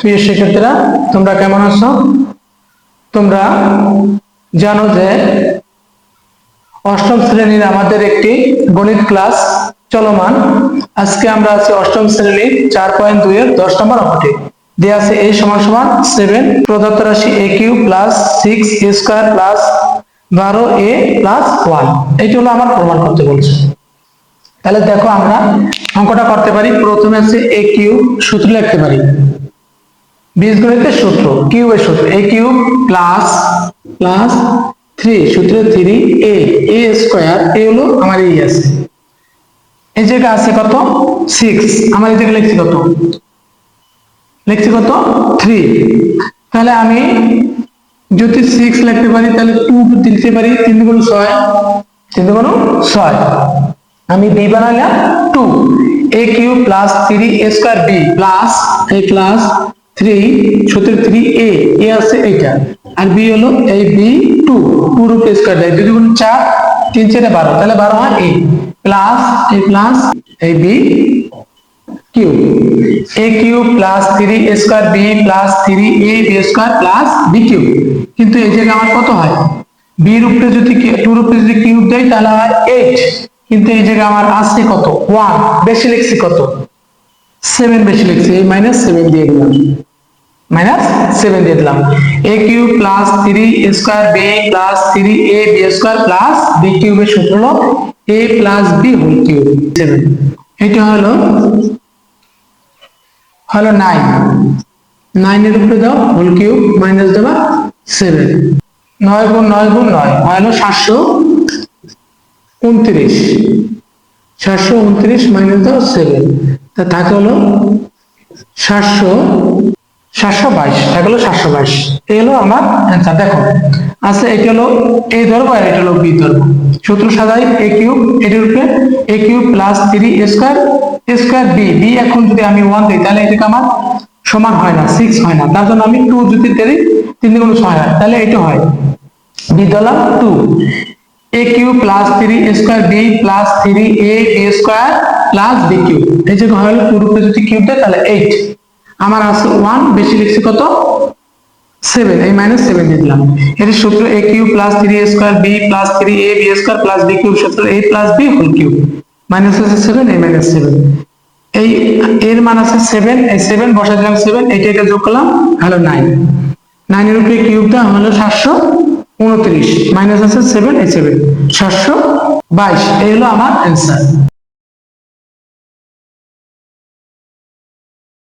প্রিয় শিক্ষার্থীরা, তোমরা কেমন আছো? তোমরা জানো যে অষ্টম শ্রেণির আমাদের একটি গণিত ক্লাস চলমান। আজকে আমরা আছি অষ্টম শ্রেণির চার পয়েন্ট দুই এর দশ নম্বর অঙ্কটি। দেওয়া আছে এই সমান সমান সেভেন প্রদত্ত রাশি a cube plus six a square plus বারো এ প্লাস ওয়ান এটি হলো আমার প্রমাণ করতে বলছে। তাহলে দেখো আমরা অঙ্কটা করতে পারি। প্রথমে আছে এ কিউ সূত্র লিখতে পারি। বীজগণিতের সূত্র কিউ এর সূত্র a cube plus plus three সূত্র three a a square a হলো আমার এই আছে। এই জায়গা আছে কত? সিক্স আমার এই জায়গায় লিখছি কত? লিখছি কত? থ্রি তাহলে আমি যদি সিক্স লিখতে পারি, তাহলে টু লিখতে পারি, তিন গুণ ছয়, তিন গুণ ছয়। আমি বি বানালাম two a cube plus three a square b plus a plus three, সূত্র, থ্রি, এ আছে এইটা। আর বি হলো এই বি, টু। টু রূপে স্কোয়ার বারো। তাহলে বারো হয় এ। প্লাস এ প্লাস এই b, cube. A plus three square b plus three a square plus b cube. কিন্তু এই জায়গায় আমার কত হয়? বি উপরে যদি টু উপরে যদি কিউব দেয়, তাহলে হয় এইট কিন্তু এই জায়গায় আমার আছে কত? ওয়ান বেশি লিখছি কত? সেভেন বেশি লিখছি, এই মাইনাস সেভেন দিয়ে দিলাম। মাইনাস সেভেন দিয়ে দিলাম। A cube plus three square b plus three a b square plus b কিউবের সূত্র হলো a plus b whole cube seven এটা হলো হলো নাইন নাইনের উপরে দাও হোল কিউব মাইনাস দেবা সেভেন নয় গুণ নয় গুণ নয় হলো সাতশো উনত্রিশ। সাতশো উনত্রিশ মাইনাস দাও সেভেন তা থাকে হলো সাতশো সাতশো বাইশ থাকে হলো সাতশো বাইশ। এই হলো আমার অ্যান্সার দেখো আচ্ছা এটা হলো এ ধরবো আর এটা হলো বি ধরবো সূত্র সাজাই এ কিউব এটির উপরে a cube plus three square square b b এখন যদি আমি ওয়ান দিই, তাহলে এটাকে আমার সমান হয় না সিক্স হয় না। তার জন্য আমি টু যদি দিই, তিন দিন ছয় হয়। তাহলে এটা হয় বি দিলাম two a cube plus three a square b plus three a square plus b cube এই যে হলো পুরোপুরি যদি দেয়, তাহলে এইট আমার আছে ওয়ান বেশি লিখছি সেভেন এই মাইনাস সেভেন দিয়ে এর সূত্র a cube plus three a square b plus three a b square plus b cube সূত্র a plus b whole cube minus আছে সেভেন এই মাইনাস সেভেন এই, এর মান আছে সেভেন সেভেন বসা দিলাম সেভেন এইটা এটা যোগ করলাম, হলো নাইন নাইনের উপরে কিউবটা হলো সাতশো। উনত্রিশ মাইনাস আছে সেভেন এই সেভেন সাতশো বাইশ এই হলো আমার অ্যান্সার